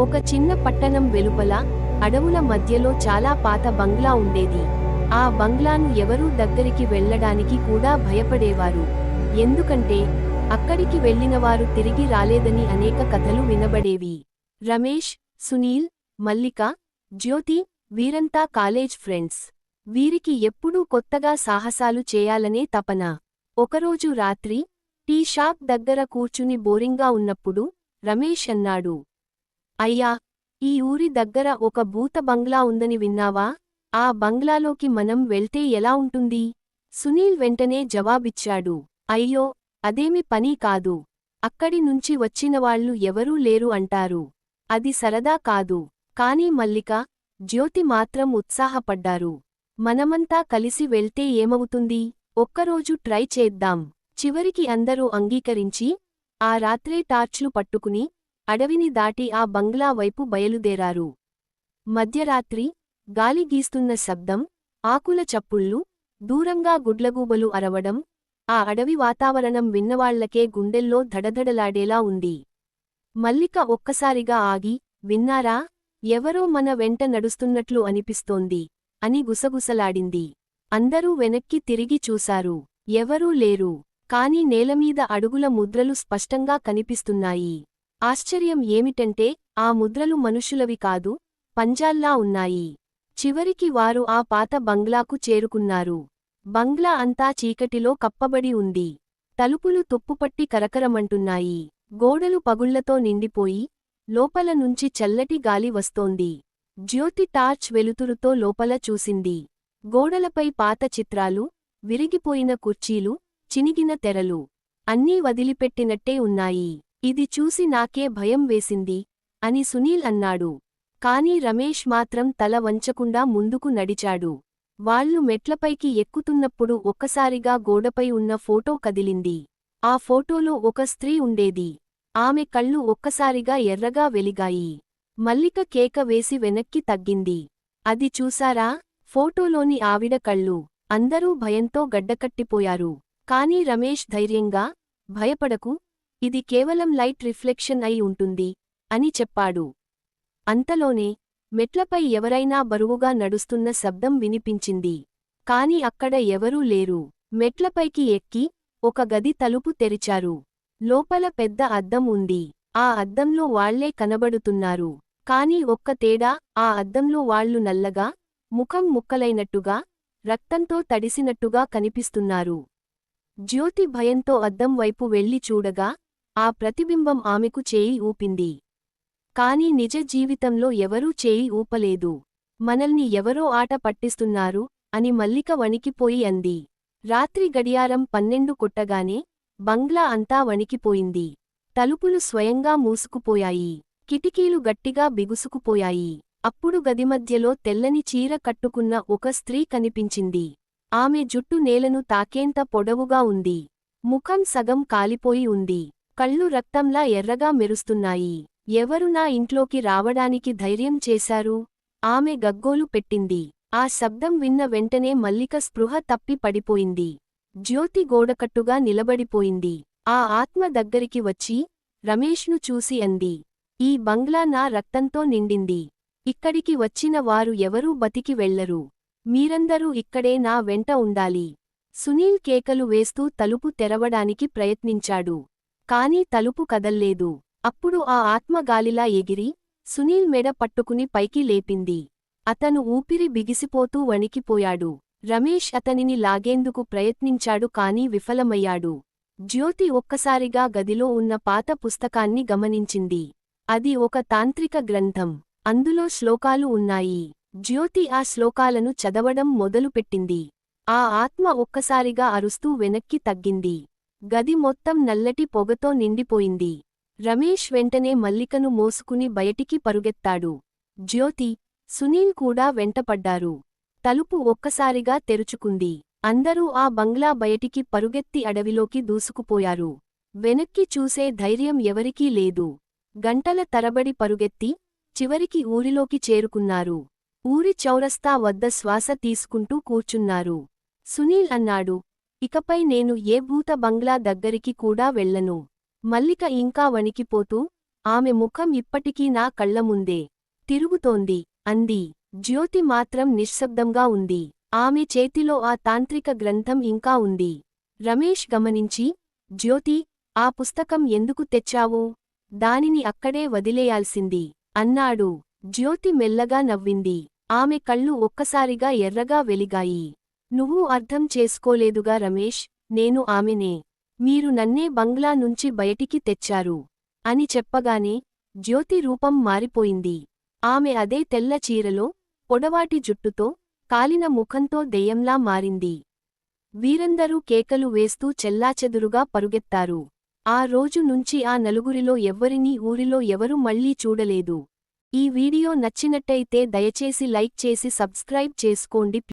ఒక చిన్న పట్టణం వెలుపల అడవుల మధ్యలో చాలా పాత బంగ్లా ఉండేది. ఆ బంగ్లాను ఎవరూ దగ్గరికి వెళ్ళడానికి కూడా భయపడేవారు. ఎందుకంటే అక్కడికి వెళ్ళినవారు తిరిగి రాలేదని అనేక కథలు వినబడేవి. రమేష్ సునీల్ మల్లిక జ్యోతి వీరంతా కాలేజ్ ఫ్రెండ్స్. వీరికి ఎప్పుడూ కొత్తగా సాహసాలు చేయాలనే తపన. ఒకరోజు రాత్రి టీ షాప్ దగ్గర కూర్చుని బోరింగ్గా ఉన్నప్పుడు రమేష్ అన్నాడు అయ్యా ఈ ఊరి దగ్గర ఒక భూత బంగ్లా ఉందని విన్నావా? ఆ బంగ్లాలోకి మనం వెళ్తే ఎలా ఉంటుంది? సునీల్ వెంటనే జవాబిచ్చాడు. అయ్యో అదేమి పని కాదు. అక్కడి నుంచి వచ్చినవాళ్ళు ఎవరూ లేరు అంటారు. అది సరదా కాదు. కాని మల్లిక జ్యోతి మాత్రం ఉత్సాహపడ్డారు. మనమంతా కలిసి వెళ్తే ఏమవుతుంది? ఒక్కరోజు ట్రై చేద్దాం. చివరికి అందరూ అంగీకరించి ఆ రాత్రే టార్చ్లు పట్టుకుని అడవిని దాటి ఆ బంగ్లా వైపు బయలుదేరారు. మధ్యరాత్రి గాలి గీస్తున్న శబ్దం ఆకుల చప్పుళ్ళు దూరంగా గుడ్లగూబలు అరవడం ఆ అడవి వాతావరణం విన్నవాళ్ళకే గుండెల్లో ధడధడలాడేలా ఉంది. మల్లిక ఒక్కసారిగా ఆగి విన్నారా? ఎవరో మన వెంట నడుస్తున్నట్లు అనిపిస్తోంది అని గుసగుసలాడింది. అందరూ వెనక్కి తిరిగి చూశారు. ఎవరూ లేరు. కాని నేలమీద అడుగుల ముద్రలు స్పష్టంగా కనిపిస్తున్నాయి. ఆశ్చర్యం ఏమిటంటే ఆ ముద్రలు మనుషులవి కాదు పంజాల్లా ఉన్నాయి. చివరికి వారు ఆ పాత బంగ్లాకు చేరుకున్నారు. బంగ్లా అంతా చీకటిలో కప్పబడి ఉంది. తలుపులు తుప్పుపట్టి కరకరమంటున్నాయి. గోడలు పగుళ్ళతో నిండిపోయి లోపల నుంచి చల్లటి గాలి వస్తోంది. జ్యోతి టార్చ్ వెలుతురుతో లోపల చూసింది. గోడలపై పాత చిత్రాలు విరిగిపోయిన కుర్చీలు చినిగిన తెరలు అన్నీ వదిలిపెట్టినట్టే ఉన్నాయి. ఇది చూసి నాకే భయం వేసింది అని సునీల్ అన్నాడు. కాని రమేష్ మాత్రం తల వంచకుండా ముందుకు నడిచాడు. వాళ్ళు మెట్లపైకి ఎక్కుతున్నప్పుడు ఒక్కసారిగా గోడపై ఉన్న ఫోటో కదిలింది. ఆ ఫోటోలో ఒక స్త్రీ ఉండేది. ఆమె కళ్ళు ఒక్కసారిగా ఎర్రగా వెలిగాయి. మల్లిక కేక వేసి వెనక్కి తగ్గింది. అది చూసారా? ఫోటోలోని ఆవిడ కళ్ళు. అందరూ భయంతో గడ్డకట్టిపోయారు. కాని రమేష్ ధైర్యంగా భయపడకు ఇది కేవలం లైట్ రిఫ్లెక్షన్ అయి ఉంటుంది అని చెప్పాడు. అంతలోనే మెట్లపై ఎవరైనా బరువుగా నడుస్తున్న శబ్దం వినిపించింది. కాని అక్కడ ఎవరూ లేరు. మెట్లపైకి ఎక్కి ఒక గది తలుపు తెరిచారు. లోపల పెద్ద అద్దం ఉంది. ఆ అద్దంలో వాళ్ళే కనబడుతున్నారు. కాని ఒక్క తేడా ఆ అద్దంలో వాళ్ళు నల్లగా ముఖం ముక్కలైనట్టుగా రక్తంతో తడిసినట్టుగా కనిపిస్తున్నారు. జ్యోతి భయంతో అద్దం వైపు వెళ్ళి చూడగా ఆ ప్రతిబింబం ఆమెకు చేయి ఊపింది. కాని నిజ జీవితంలో ఎవరూ చేయి ఊపలేదు. మనల్ని ఎవరో ఆట పట్టిస్తున్నారు అని మల్లిక వణికిపోయి అంది. రాత్రి గడియారం పన్నెండు కొట్టగానే బంగ్లా అంతా వణికిపోయింది. తలుపులు స్వయంగా మూసుకుపోయాయి. కిటికీలు గట్టిగా బిగుసుకుపోయాయి. అప్పుడు గదిమధ్యలో తెల్లని చీర కట్టుకున్న ఒక స్త్రీ కనిపించింది. ఆమె జుట్టు నేలను తాకేంత పొడవుగా ఉంది. ముఖం సగం కాలిపోయి ఉంది. కళ్ళు రక్తంలా ఎర్రగా మెరుస్తున్నాయి. ఎవరు నా ఇంట్లోకి రావడానికి ధైర్యం చేశారు? ఆమె గగ్గోలు పెట్టింది. ఆ శబ్దం విన్న వెంటనే మల్లిక స్పృహ తప్పి పడిపోయింది. జ్యోతి గోడకట్టుగా నిలబడిపోయింది. ఆ ఆత్మ దగ్గరికి వచ్చి రమేష్ను చూసి అంది. ఈ బంగ్లా నా రక్తంతో నిండింది. ఇక్కడికి వచ్చిన వారు ఎవరూ బతికి వెళ్ళరు మీరందరూ ఇక్కడే నా వెంట ఉండాలి సునీల్ కేకలు వేస్తూ తలుపు తెరవడానికి ప్రయత్నించాడు. కాని తలుపు కదల్లేదు. అప్పుడు ఆ ఆత్మ గాలిలా ఎగిరి సునీల్ మెడ పట్టుకుని పైకి లేపింది. అతను ఊపిరి బిగిసిపోతూ వణికిపోయాడు. రమేష్ అతనిని లాగేందుకు ప్రయత్నించాడు కాని విఫలమయ్యాడు. జ్యోతి ఒక్కసారిగా గదిలో ఉన్న పాత పుస్తకాన్ని గమనించింది. అది ఒక తాంత్రిక గ్రంథం. అందులో శ్లోకాలు ఉన్నాయి. జ్యోతి ఆ శ్లోకాలను చదవడం మొదలుపెట్టింది. ఆ ఆత్మ ఒక్కసారిగా అరుస్తూ వెనక్కి తగ్గింది. గది మొత్తం నల్లటి పొగతో నిండిపోయింది. రమేష్ వెంటనే మల్లికను మోసుకుని బయటికి పరుగెత్తాడు. జ్యోతి సునీల్ కూడా వెంటపడ్డారు. తలుపు ఒక్కసారిగా తెరుచుకుంది. అందరూ ఆ బంగ్లా బయటికి పరుగెత్తి అడవిలోకి దూసుకుపోయారు. వెనక్కి చూసే ధైర్యం ఎవరికీ లేదు. గంటల తరబడి పరుగెత్తి చివరికి ఊరిలోకి చేరుకున్నారు. ఊరి చౌరస్తా వద్ద శ్వాస తీసుకుంటూ కూర్చున్నారు. సునీల్ అన్నాడు ఇకపై నేను ఏ భూత బంగ్లా దగ్గరికి కూడా వెళ్ళను. మల్లిక ఇంకా వణికిపోతూ ఆమె ముఖం ఇప్పటికీ నా కళ్ళముందే తిరుగుతోంది అంది. జ్యోతి మాత్రం నిశ్శబ్దంగా ఉంది. ఆమె చేతిలో ఆ తాంత్రిక గ్రంథం ఇంకా ఉంది. రమేష్ గమనించి జ్యోతి ఆ పుస్తకం ఎందుకు తెచ్చావు? దానిని అక్కడే వదిలేయాల్సింది అన్నాడు. జ్యోతి మెల్లగా నవ్వింది. ఆమె కళ్ళు ఒక్కసారిగా ఎర్రగా వెలిగాయి. నువ్వు అర్థం చేసుకోలేదుగా రమేష్ నేను ఆమెనే. మీరు నన్నే బంగ్లా నుంచి బయటికి తెచ్చారు. అని చెప్పగానే జ్యోతి రూపం మారిపోయింది. ఆమె అదే తెల్ల చీరలో పొడవాటి జుట్టుతో కాలిన ముఖంతో దెయ్యంలా మారింది. వీరందరూ కేకలు వేస్తూ చెల్లాచెదురుగా పరుగెత్తారు. ఆ రోజు నుంచి ఆ నలుగురిలో ఎవ్వరినీ ఊరిలో ఎవరు మళ్ళీ చూడలేదు. ఈ వీడియో నచ్చినట్టయితే దయచేసి లైక్ చేసి సబ్స్క్రైబ్ చేసుకోండి.